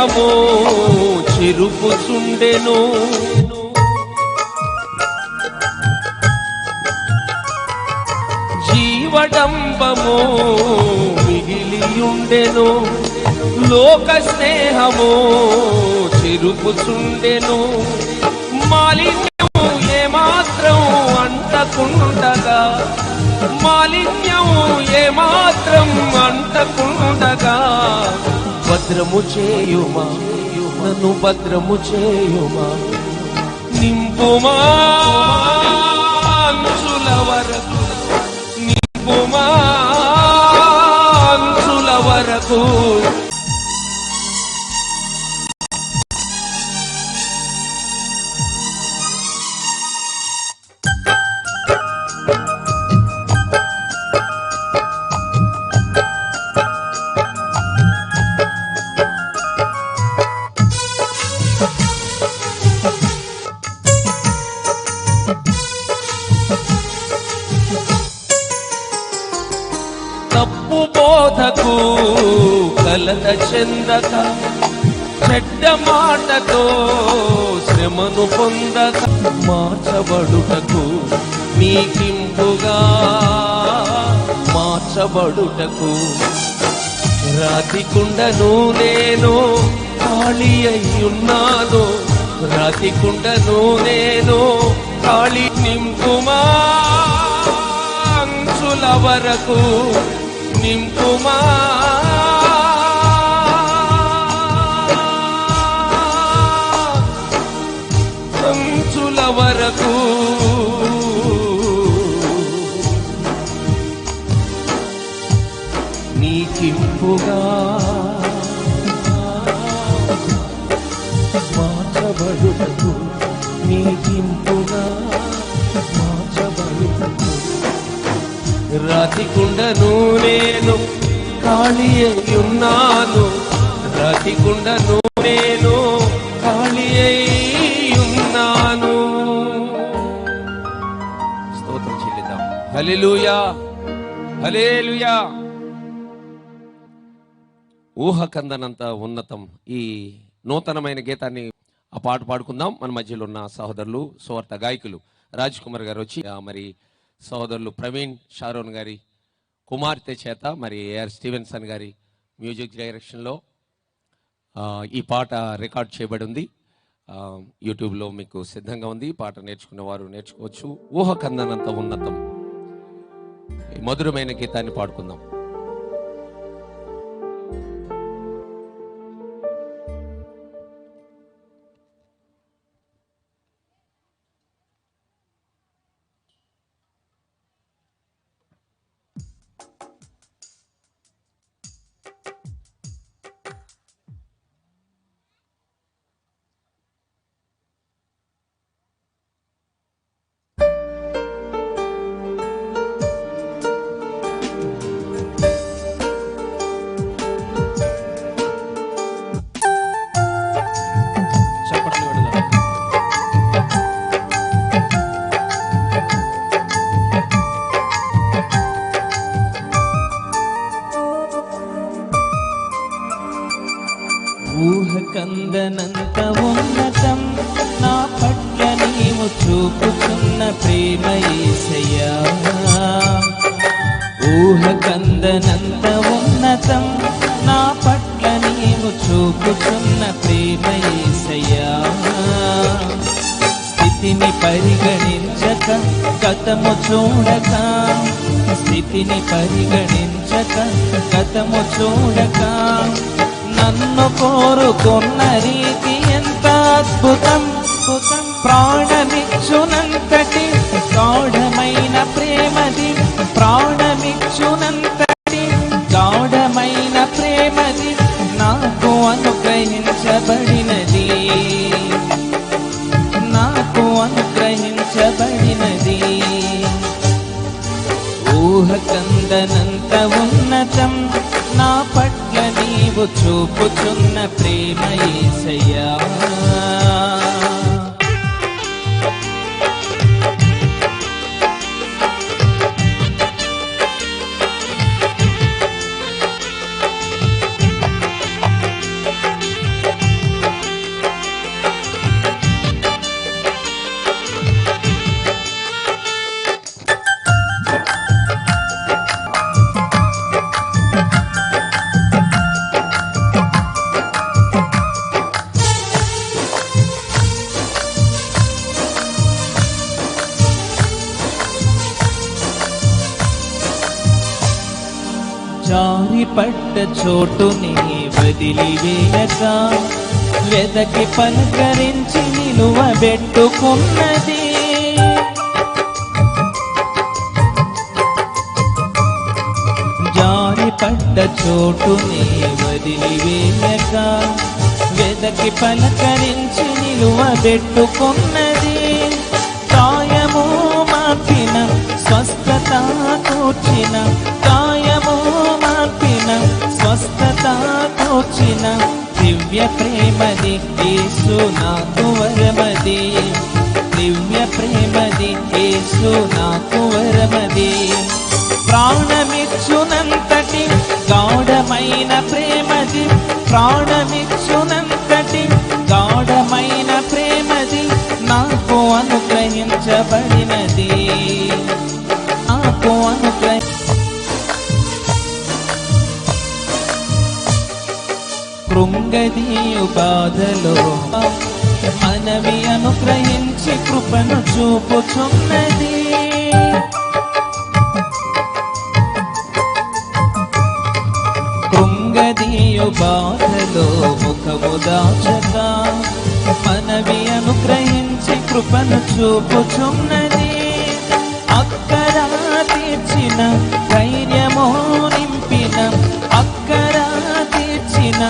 స్నేహము చెరుపుచుండెను జీవడంబమో మిగిలియుండెను. లోక స్నేహము చెరుపుచుండెను మాలిన్యము ఏమాత్రం అంటకుండగా మాలిన్యం ఏమాత్రం అంటకుండగా. భద్రము చేయుమా? నన్ను భద్రము చేయుమా? నింపుమా? అంచుల వరకు. నింపుమా? అంచుల వరకు. కొలత చెందక చెడ్డ మాటతో శ్రమను పొందక మార్చబడుటకు నీకింపుగా. మార్చబడుటకు రాతికుండను నేను ఖాళీ అయ్యున్నాను. రాతికుండను నేను ఖాళీ నింపుమా. అంచుల వరకు నింపుమా. ఊహకందనంత ఉన్నతం ఈ నూతనమైన గీతాన్ని ఆ పాట పాడుకుందాం. మన మధ్యలో ఉన్న సహోదరులు సువార్త గాయకులు రాజ్ కుమార్ గారు వచ్చి మరి సహోదరులు ప్రవీణ్ షారోన్ గారి కుమార్తె చేత మరి ఏఆర్ స్టీవెన్సన్ గారి మ్యూజిక్ డైరెక్షన్లో ఈ పాట రికార్డ్ చేయబడి ఉంది యూట్యూబ్లో మీకు సిద్ధంగా ఉంది. పాట నేర్చుకున్న వారు నేర్చుకోవచ్చు. ఊహకందనంత ఉన్నతం. మధురమైన గీతాన్ని పాడుకుందాం. ఉన్నతం నా పట్ల నీవు చూపుతున్న ప్రేమ స్థితిని పరిగణించక గతము చూడక. స్థితిని పరిగణించక గతము చూడక. నన్ను కోరుకున్న రీతి ఎంత అద్భుతం. ప్రాణమిచ్చునంతటి గాఢమైన ప్రేమది. ప్రాణమిచ్చునంత ఊహకందనంత ఉన్నతం. నా పట్ల నీవు చూపుచున్న ప్రేమ ఏసయ్యా. జారి పట్ట చోటుని వదిలివేయక వెదకి పలకరించి నిలువబెట్టుకున్నది జారి పడ్డ చోటుని వదిలివేయక వెదకి పలకరించి నిలువబెట్టుకున్నది కాయము మార్పిన స్వస్థత కూర్చిన కాయ దాకొచ్చిన దివ్య ప్రేమది యేసు నాకు వరమది. దివ్య ప్రేమది యేసు నాకు వరమది. ప్రాణమిచ్చునంతటి గాఢమైన ప్రేమది ప్రాణమి కృంగదీయు బాధలో. మనవి అనుగ్రహించి కృపను చూపుచున్నది. కృంగదీయు బాధలో ముఖము దాచక మనవి అనుగ్రహించి కృపను చూపుచున్నది. అక్కరా తీర్చిన ధైర్యమో నింపిన అక్కరా తీర్చిన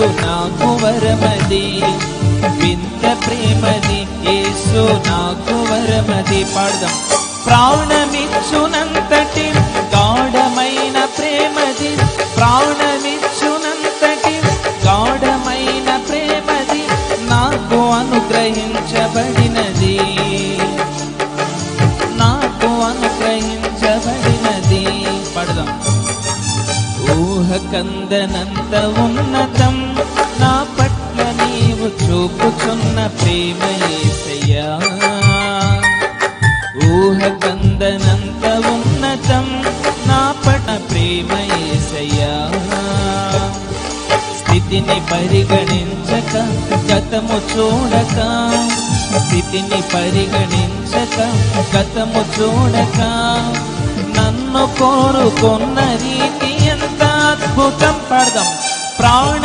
నాకు వరమది వింత ప్రేమది యేసు నాకు వరమది పాడదాం. ప్రాణమిచ్చునంతటి గాఢమైన ప్రేమది ప్రాణ కందనంత ఉన్నతం నా పట్ల నీవు చూపుచున్న ప్రేమ ఏసయ్యా. ఊహ కందనంత ఉన్నతం నా పట్ల ప్రేమ ఏసయ్యా. స్థితిని పరిగణించక గతము చూడక. స్థితిని పరిగణించక గతము చూడక. నన్ను కోరుకున్న రీతి అద్భుతం పడదాం ప్రాణ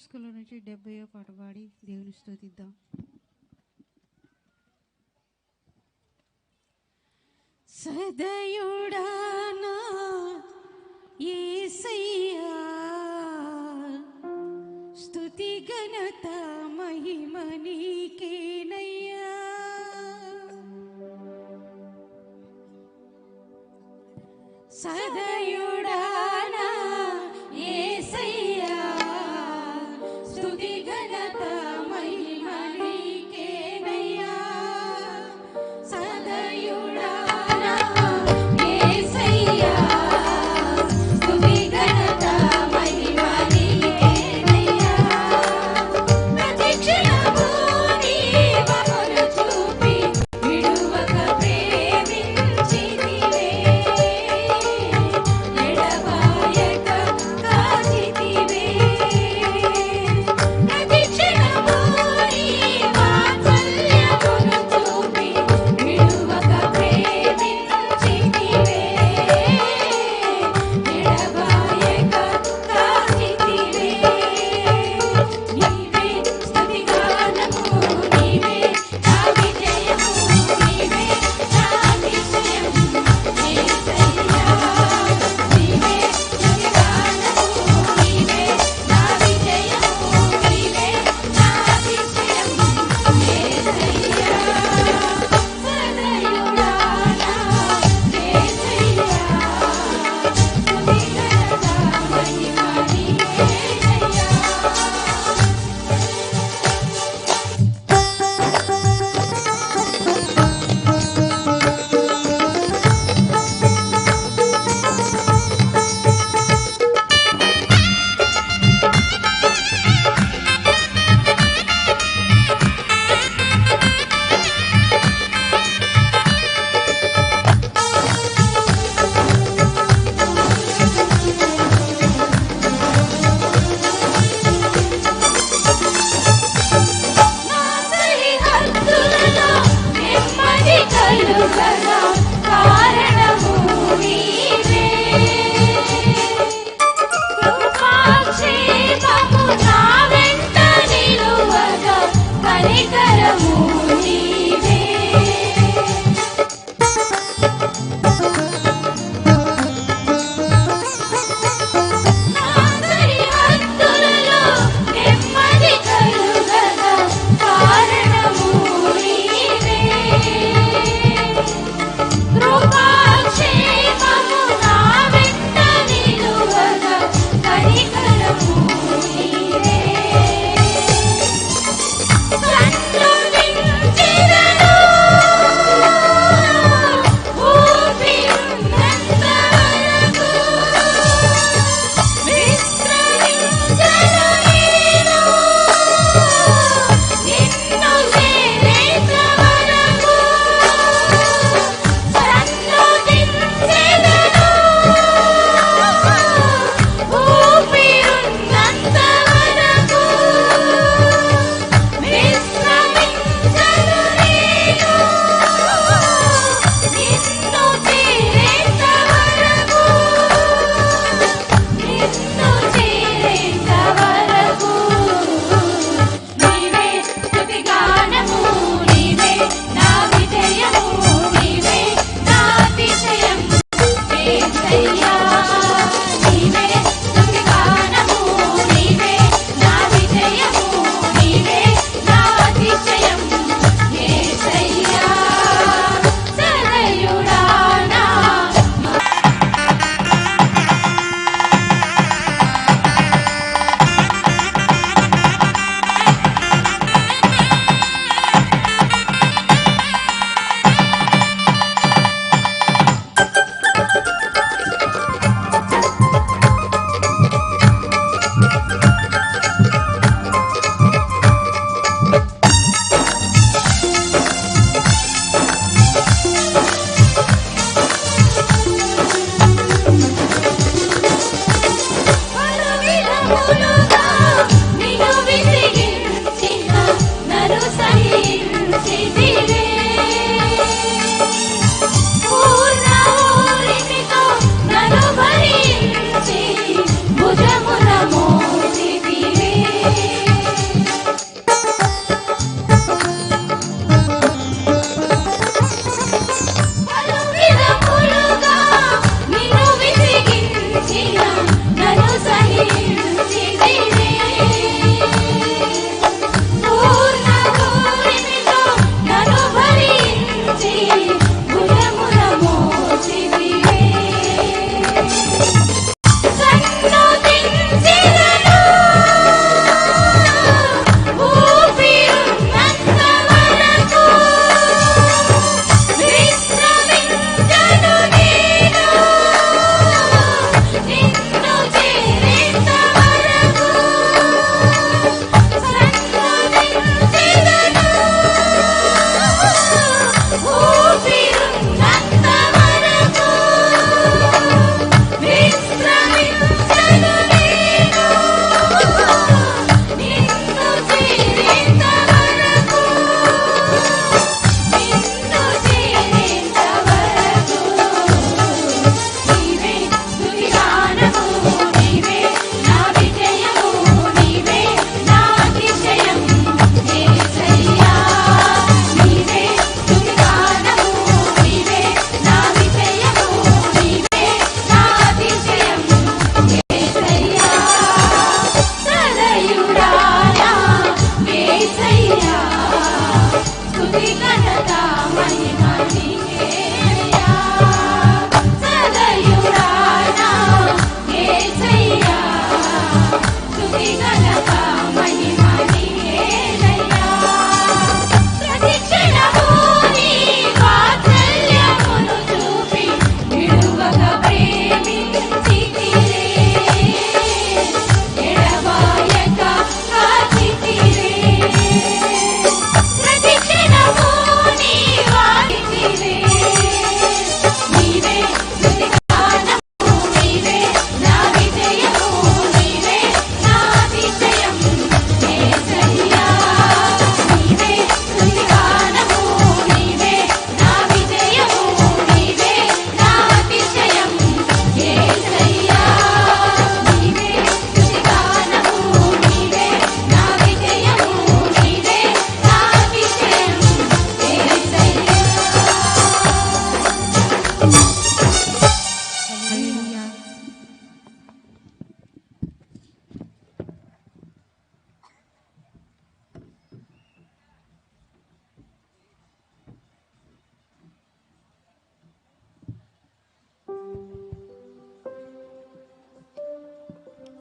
పాటల పుస్తకంలో నుంచి డెబ్బయో పాట పాడి దేవుని స్తోతిద్దాం. సదయుడానా యేసయ్యా స్తుతి ఘనత మహిమ నీకేనయ్యా. సదయుడానా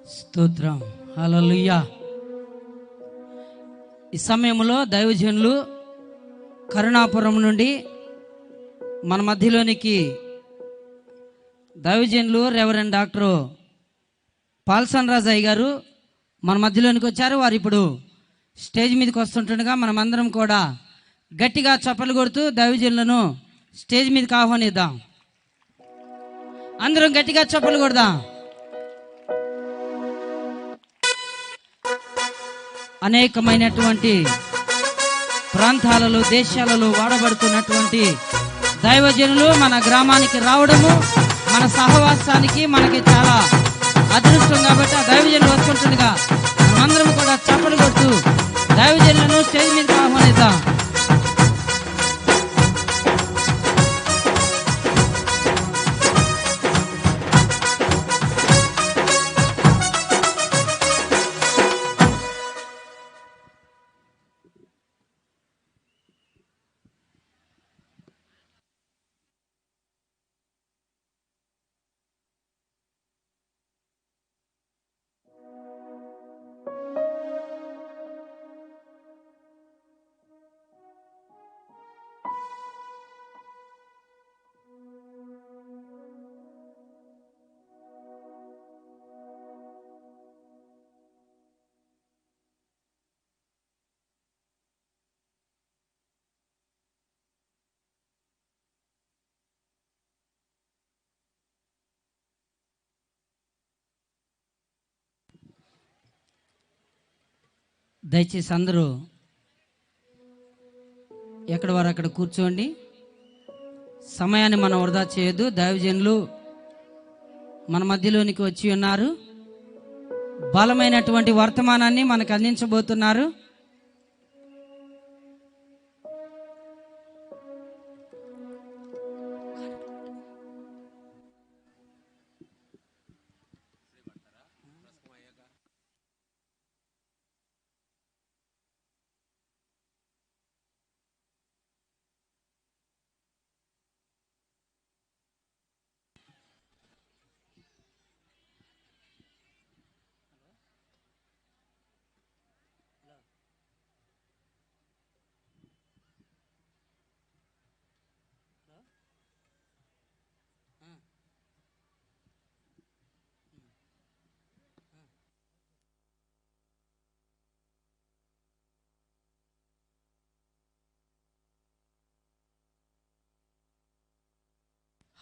స్తోత్రం. హల్లెలూయా. ఈ సమయంలో దైవజనులు కరుణాపురం నుండి మన మధ్యలోనికి దైవజనులు రెవరెండ్ డాక్టర్ పాల్సన్ రాజయ్య గారు మన మధ్యలోనికి వచ్చారు. వారు ఇప్పుడు స్టేజ్ మీదకి వస్తుంటుండగా మనమందరం కూడా గట్టిగా చప్పలు కొడుతూ దైవజనులను స్టేజ్ మీదకి ఆహ్వానిద్దాం. అందరం గట్టిగా చప్పలు కొడదాం. అనేకమైనటువంటి ప్రాంతాలలో దేశాలలో వాడబడుతున్నటువంటి దైవజనులు మన గ్రామానికి రావడము మన సహవాసానికి మనకి చాలా అదృష్టం కాబట్టి ఆ దైవజనులు వస్తుంటుండగా మనమందరం దయచేసి అందరూ ఎక్కడ వారు అక్కడ కూర్చోండి. సమయాన్ని మనం వృధా చేయొద్దు. దైవజనులు మన మధ్యలోనికి వచ్చి ఉన్నారు. బలమైనటువంటి వర్తమానాన్ని మనకు అందించబోతున్నారు.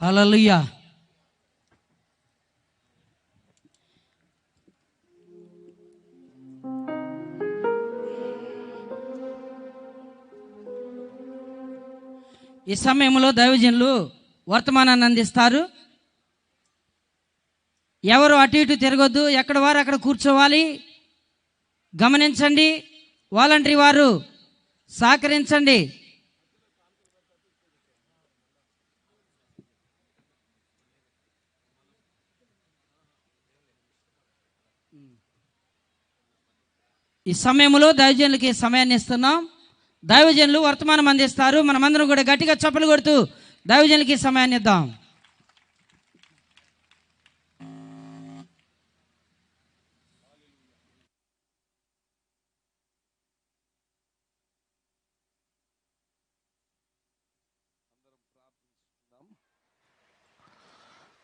హల్లెలూయా. ఈ సమయంలో దైవజనులు వర్తమానాన్ని అందిస్తారు. ఎవరు అటు ఇటు తిరగొద్దు ఎక్కడ వారు అక్కడ కూర్చోవాలి. గమనించండి వాలంటరీ వారు సహకరించండి. ఈ సమయంలో దైవజనులకి సమయాన్ని ఇస్తున్నాం. దైవజనులు వర్తమానం అందిస్తారు. మనమందరం కూడా గట్టిగా చప్పలు కొడుతూ దైవజనులకి సమయాన్ని ఇద్దాం.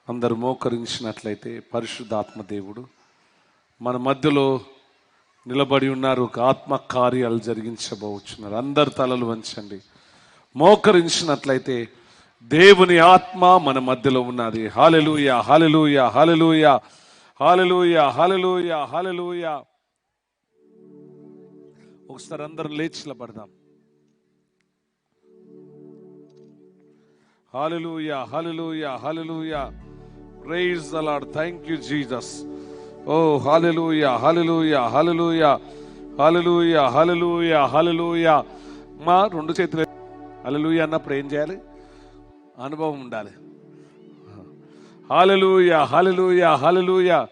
అందరు మోకరించినట్లయితే పరిశుద్ధాత్మ దేవుడు మన మధ్యలో నిలబడి ఉన్నారు ఒక ఆత్మ కార్యాలు జరిగించబోచున్నారు. అందరు తలలు వంచండి. మోకరించినట్లయితే దేవుని ఆత్మ మన మధ్యలో ఉన్నది. Hallelujah hallelujah hallelujah hallelujah hallelujah hallelujah. ఒకసారి అందరం లేచి నిలబడదాం. Hallelujah, hallelujah, hallelujah. The the thank you Jesus oh Oh, hallelujah, hallelujah, hallelujah, hallelujah, hallelujah, మా రెండు చేతులు. అలలుయ అన్నప్పుడు ఏం చేయాలి? అనుభవం ఉండాలి. Hallelujah hallelujah hallelujah.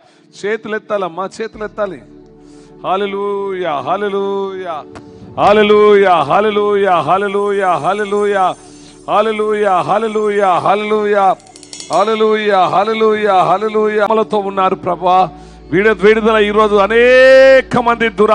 చేతులు ఎత్తాలమ్మా చేతులు ఎత్తాలి hallelujah hallelujah. Hallelujah hallelujah hallelujah hallelujah. Hallelujah hallelujah hallelujah. Hallelujah hallelujah hallelujah. అమలతో ఉన్నారు ప్రభా. విడుదల ఈరోజు అనేక మంది దురా